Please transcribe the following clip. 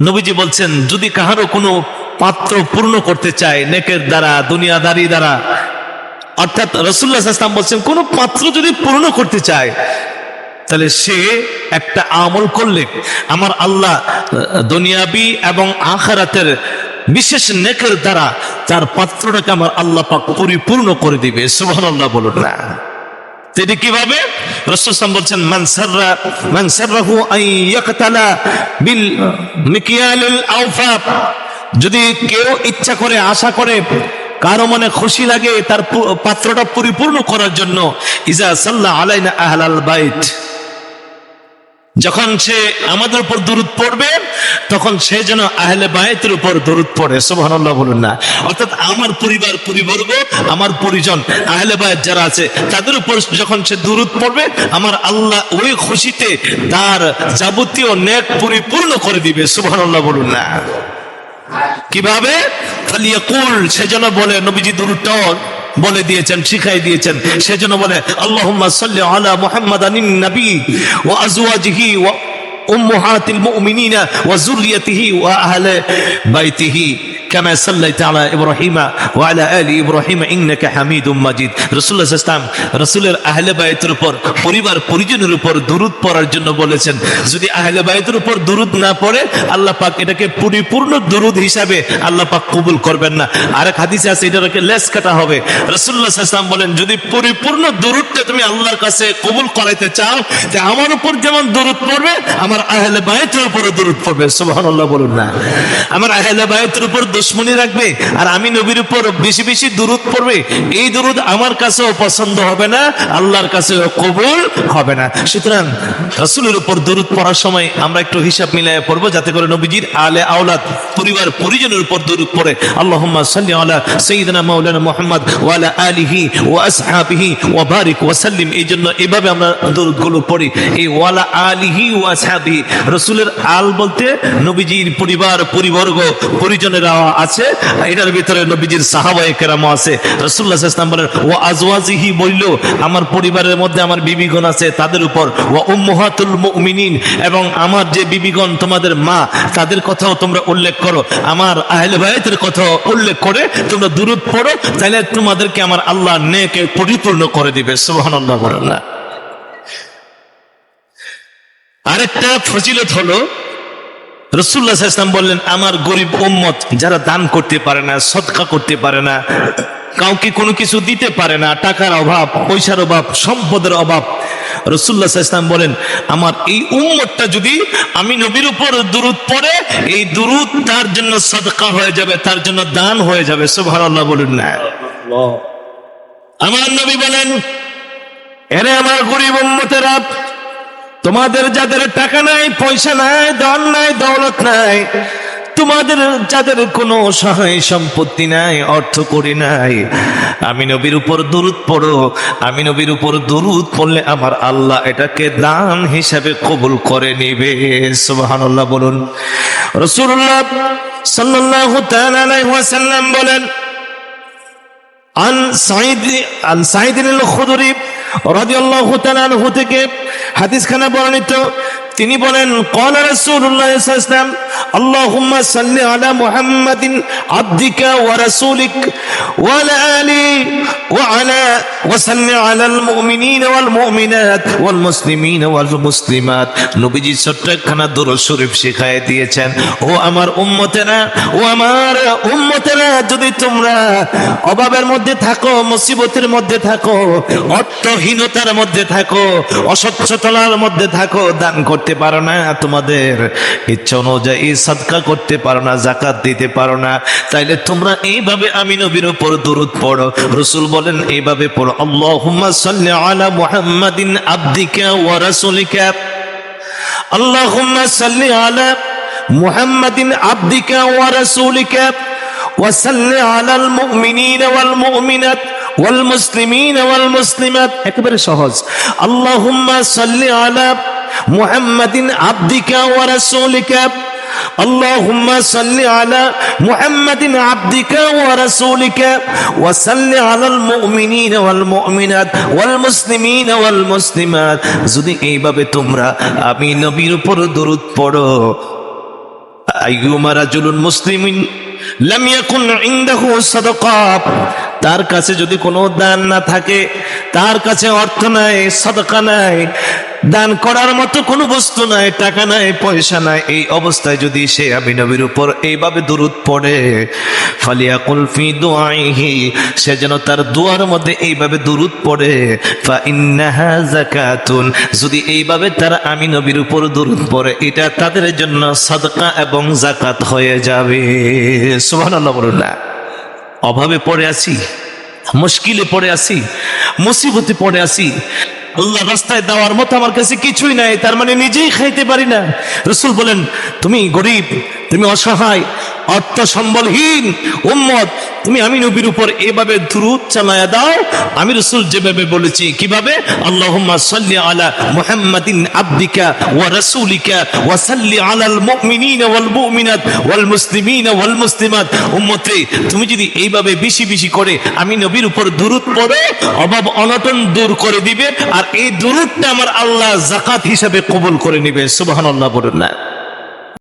নবীজি বলছেন, যদি কাহারও কোনো পাত্র পূর্ণ করতে চায়, নেকের দ্বারা, দুনিয়াদারি দ্বারা, অর্থাৎ রসুল্লাহ ইসলাম বলছেন, কোনো পাত্র যদি পূর্ণ করতে চায়, তাহলে সে একটা আমল করলে, আমার আল্লাহ দুনিয়াবি এবং আখারাতের বিশেষ নেকের দ্বারা, তার পাত্রটাকে আমার আল্লাহ পাক পরিপূর্ণ করে দিবে। সুবহানাল্লাহ বলুন না। এটি কীভাবে? বলছেন মানসাররা মান বিল যদি কেউ ইচ্ছা করে, আশা করে, কারও মনে খুশি লাগে, তার পাত্রটা পরিপূর্ণ করার জন্য, ইজা সাল্লাহ আলাইনা আহলাল বাইত। যখন সে আমাদের উপর দূরত পড়বে, তখন সে যেন আহলে বায়তের উপর দূরত পড়ে। সুবহানাল্লাহ বলুন না। অর্থাৎ আমার পরিবার, পরিবর্গ, আমার পরিজন, আহলে বায়ত যারা আছে, তাদের উপর যখন সে দূরত পড়বে, আমার আল্লাহ ওই খুশিতে তার যাবতীয় নেক পরিপূর্ণ করে দিবে। সুবহানাল্লাহ বলুন না। কীভাবে? সে যেন বলে, নবীজি দুরুটন বলে দিয়েছেন শিখাই দিয়েছেন। সেজন্য বলে আল্লাহ সাল্লি মোহাম্মদ আনী নবী ও আজওয়াজিহি ওয়া উম্মাহাতিল মুমিনিনা ওয়া যুররিয়াতিহি ওয়া আহলে বাইতিহি كما صليت على ابراهيم وعلى ال ابراهيم انك حميد مجيد রাসূলুল্লাহ সাল্লাল্লাহু আলাইহি ওয়াসাল্লাম রাসূলের আহলে বাইতের উপর পরিবার পরিজনের উপর দরুদ পড়ার জন্য বলেছেন যদি আহলে বাইতের উপর দরুদ না পড়ে আল্লাহ পাক এটাকে পরিপূর্ণ দরুদ হিসাবে আল্লাহ পাক কবুল করবেন না আরেক হাদিসে আছে এটাকে লেস কাটা হবে রাসূলুল্লাহ সাল্লাল্লাহু আলাইহি ওয়াসাল্লাম বলেন যদি পরিপূর্ণ দরুদটা তুমি আল্লাহর কাছে কবুল করাইতে চাও যে আমার উপর যেমন দরুদ পড়বে আমার আহলে বাইতের উপরও দরুদ পড়বে, সুবহানাল্লাহ বলুন না। আমার আহলে বাইতের উপর দুশ্মনী রাখবে আর আমি নবীর উপর বেশি বেশি পড়বে, এই আমার কাছেও পছন্দ হবে না, আল্লাহর কাছেও কবুল হবে না। সুতরাং রাসূলের উপর পড়ার সময় আমরা একটু হিসাব মিলাই পড়ব, যাতে করে নবীজির আলে আওলাদ, পরিবার, পরিজনের উপর পড়ে। আল্লাহুম্মা সাল্লি আলা মাওলানা মুহাম্মদ ওয়া আলা আলিহি ওয়া আসহাবিহি ওয়া বারিক ওয়া সাল্লিম। জন্য এভাবে আমরা দূরত পড়ি। এই ওয়ালা আলিহি ওয়া আসহাবিহি রাসূলের আল বলতে নবীজির পরিবার, পরিবর্গ, পরিজনেরা আছে। এটার ভিতরে নবীজির সাহাবায়ে কেরাম আছে। আলাইহি ওয়াসাল্লাম বলেন ও আজওয়াজিহি বলল আমার পরিবারের মধ্যে আমার বিবিগণ আছে, তাদের উপর। ওয়া উম্মাহাতুল মুমিনিন, এবং আমার যে বিবিগণ তোমাদের মা, তাদের কথাও তোমরা উল্লেখ করো। আমার আহলে বাইতের কথাও উল্লেখ করে তোমরা দূরত পড়ো তাহলে তোমাদেরকে আমার আল্লাহ নেকে পরিপূর্ণ করে দিবে। সুবহানাল্লাহ বলেন না। আরেকটা ফজিলত হলো রসুল্লাহ ইসলাম বললেন আমার গরিব উম্মত যারা দান করতে পারে না সৎকা করতে পারে না কাউকে কোনো কিছু দিতে পারে না টাকার অভাব পয়সার অভাব সম্পদের অভাব। রসুল্লাহ ইসলাম বলেন আমার এই উম্মতটা যদি আমি নবীর উপর দুরুদ পড়ে এই দুরুদ তার জন্য সদকা হয়ে যাবে তার জন্য দান হয়ে যাবে। সুবহানাল্লাহ বলুন না। আমার নবী বলেন এরে আমার গরিব উম্মতেরা তোমাদের যাদের টাকা নাই, পয়সা নাই, ধন নাই, দৌলত নাই, তোমাদের যাদের কোনো সহায় সম্পত্তি নাই, অর্থ করি নাই, আমি নবীর উপর দরুদ পড়ো, আমি নবীর উপর দরুদ পড়লে আমার আল্লাহ এটাকে দান হিসাবে কবুল করে নিবে। সুবহানাল্লাহ বলুন। রাসূলুল্লাহ সাল্লাল্লাহু তাআলা বলেন, আন সাইদ আন সাইদ আল খুদরি রাদিয়াল্লাহু তাআলা আনহু থেকে হাদিস খানা বর্ণিত তিনি বলেন, কলা রাসূলুল্লাহ সাল্লাল্লাহু আল্লাহুম্মা সাল্লি আলা মুহাম্মাদিন আব্দিকা ওয়া রাসূলিক ওয়া আলা ওয়া আলা, ওয়া সাল্লি আলাল মুমিনিন ওয়াল মুমিনাত ওয়াল মুসলিমিন ওয়াল মুসলিমাত। নবীজি শরীফ শেখায় দিয়েছেন, ও আমার উম্মতেরা, ও আমার উম্মতেরা, যদি তোমরা অভাবের মধ্যে থাকো, মুসিবতের মধ্যে থাকো, অর্থহীনতার মধ্যে থাকো অসচ্ছতলার মধ্যে থাকো, দান করতে করতে পারো না, তোমাদের ইচ্ছা অনুযায়ী সাদকা করতে পারো না জাকাত দিতে পারো না। তাইলে তোমরা এইভাবে আমি নবীর উপর দূরত পড়ো। রসুল বলেন, এইভাবে পড়ো। আল্লাহ সাল্লি আলা মুহাম্মাদিন আব্দিকা ওয়া রাসূলিকা। আল্লাহুম্মা সাল্লি আলা মুহাম্মাদিন আব্দিকা ওয়া রাসূলিকা। ওয়া আলাল মুমিনিনা ওয়াল মুমিনাত ওয়াল মুসলিমিনা ওয়াল মুসলিমাত। একেবারে সহজ। আল্লাহুম্মা সাল্লি আলা على محمد عبدك ورسولك اللهم صل على محمد عبدك ورسولك وصل على المؤمنين والمؤمنات والمسلمين والمسلمات যদি এইভাবে তোমরা আমি নবীর উপর দরুদ পড়ো আইয়ুমা রাজুলুন মুসলিমিন লাম ইয়াকুন ইনদাহু সাদাকা তার কাছে যদি কোনো দান না থাকে, তার কাছে অর্থ নাই, সাদাকা নাই, দান করার মতো কোনো বস্তু নাই, টাকা নাই, পয়সা নাই, এই অবস্থায় যদি সে আমি নবীর উপর এইভাবে দূরত পড়ে, ফালিয়াকুল কুলফি দুআইহি, সে যেন তার দুয়ার মধ্যে এইভাবে দূরত পড়ে, ফা ইন্নাহা যাকাতুন, যদি এইভাবে তার আমি নবীর উপর দূরত পড়ে, এটা তাদের জন্য সাদকা এবং জাকাত হয়ে যাবে। সুবহানাল্লাহ বলুন না। অভাবে পড়ে আছি, মুশকিলে পড়ে আছি, মুসিবতে পড়ে আছি। আল্লাহ রাস্তায় দেওয়ার মতো আমার কাছে কিছুই নাই, তার মানে নিজেই খাইতে পারি না। রসুল বলেন, তুমি গরিব, তুমি অসহায় অর্থ সম্বলহীন উম্মত। তুমি আমি নবীর উপর এভাবে দ্রুত চালায়া দাও, আমি রসুল যেভাবে বলেছি, কীভাবে? সাল্লি আলা মুহাম্মাদিন আবদিকা ওয়া রাসূলিকা ওয়া সাল্লি আলাল মুমিনিনা ওয়াল মুমিনাত ওয়াল মুসলিমিনা ওয়াল মুসলিমাত। উম্মতে, তুমি যদি এইভাবে বেশি বেশি করে আমি নবীর উপর দুরূদ পড়ো, অভাব অনটন দূর করে দিবে, আর এই দুরূদটা আমার আল্লাহ যাকাত হিসাবে কবুল করে নেবে। সুবহানাল্লাহ বলুন না।